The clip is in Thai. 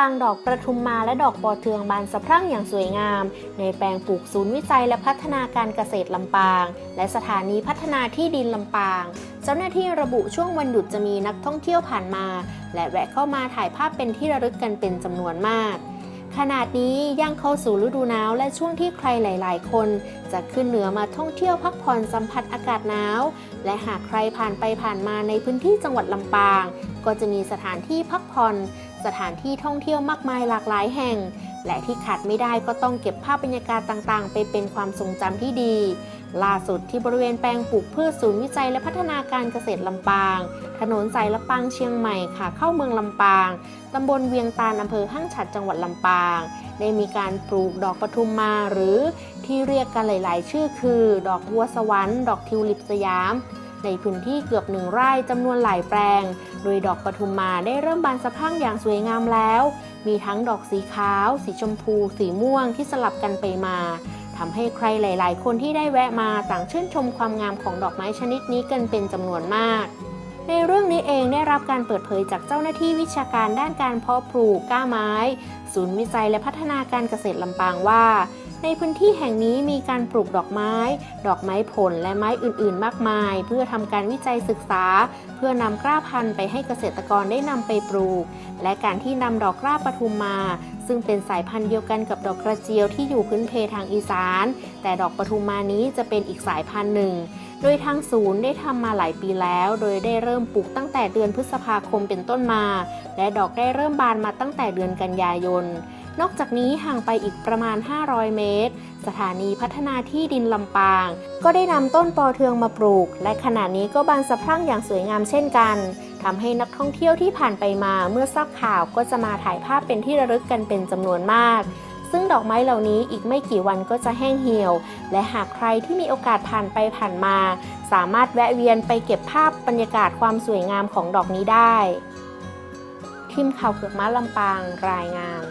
างดอกประทุมมาและดอกปอเทืองบานสะพรั่งอย่างสวยงาม ในแปลงปลูกศูนย์วิจัยและพัฒนาการเกษตรลำปาง และสถานีพัฒนาที่ดินลำปาง เจ้าหน้าที่ระบุช่วงวันหยุดจะมีนักท่องเที่ยวผ่านมา และแวะเข้ามาถ่ายภาพเป็นที่ระลึกกันเป็นจำนวนมากขนาดนี้ย่างเข้าสู่ฤดูหนาวและช่วงที่ใครหลาย ๆ คน จะขึ้นเหนือมาท่องเที่ยวพักผ่อนสัมผัสอากาศหนาว และหากใครผ่านไปผ่านมาในพื้นที่จังหวัดลำปาง ก็จะมีสถานที่พักผ่อน สถานที่ท่องเที่ยวมากมายหลากหลายแห่ง และที่ขาดไม่ได้ก็ต้องเก็บภาพบรรยากาศต่างๆ ไปเป็นความทรงจำที่ดี ล่าสุดที่บริเวณแปลงปลูกพืชศูนย์วิจัยและพัฒนาการเกษตรลำปาง ถนนสายลำปางเชียงใหม่ค่ะเข้าเมืองลำปางตำบลเวียงตาลอำเภอห้างฉัดจังหวัดลำปาง ได้มีการปลูกดอกปทุมมาหรือที่เรียกกันหลาย ๆ ชื่อคือ ดอกบัวสวรรค์ ดอกทิวลิปสยาม ในพื้นที่เกือบหนึ่งไร่จำนวนหลายแปลง โดยดอกปทุมมาได้เริ่มบานสะพรั่งอย่างสวยงามแล้ว มีทั้งดอกสีขาว สีชมพู สีม่วงที่สลับกันไปมาทำให้ใครหลาย ๆ คนที่ได้แวะมาต่างชื่นชมความงามของดอกไม้ชนิดนี้กันเป็นจำนวนมาก ในเรื่องนี้เองได้รับการเปิดเผยจากเจ้าหน้าที่วิชาการด้านการเพาะปลูกกล้าไม้ ศูนย์วิจัยและพัฒนาการเกษตรลำปางว่า ในพื้นที่แห่งนี้มีการปลูกดอกไม้ ดอกไม้ผลและไม้อื่นๆ มากมาย เพื่อทำการวิจัยศึกษา เพื่อนำกล้าพันธุ์ไปให้เกษตรกรได้นำไปปลูก และการที่นำดอกกล้าปทุมมา ซึ่งเป็นสายพันธุ์เดียวกันกับดอกกระเจียวที่อยู่พื้นเพทางอีสาน แต่ดอกปทุมมานี้จะเป็นอีกสายพันธุ์หนึ่งโดยทางศูนย์ได้ทำมาหลายปีแล้ว โดยได้เริ่มปลูกตั้งแต่เดือนพฤษภาคมเป็นต้นมา และดอกได้เริ่มบานมาตั้งแต่เดือนกันยายน นอกจากนี้ห่างไปอีกประมาณ 500 เมตร สถานีพัฒนาที่ดินลำปาง ก็ได้นำต้นปอเทืองมาปลูก และขณะนี้ก็บานสะพรั่งอย่างสวยงามเช่นกันทำให้นักท่องเที่ยวที่ผ่านไปมาเมื่อทราบข่าวก็จะมาถ่ายภาพเป็นที่ระลึกกันเป็นจำนวนมาก ซึ่งดอกไม้เหล่านี้อีกไม่กี่วันก็จะแห้งเหี่ยว และหากใครที่มีโอกาสผ่านไปผ่านมา สามารถแวะเวียนไปเก็บภาพบรรยากาศความสวยงามของดอกนี้ได้ทีมข่าวเกือกม้าลำปางรายงาน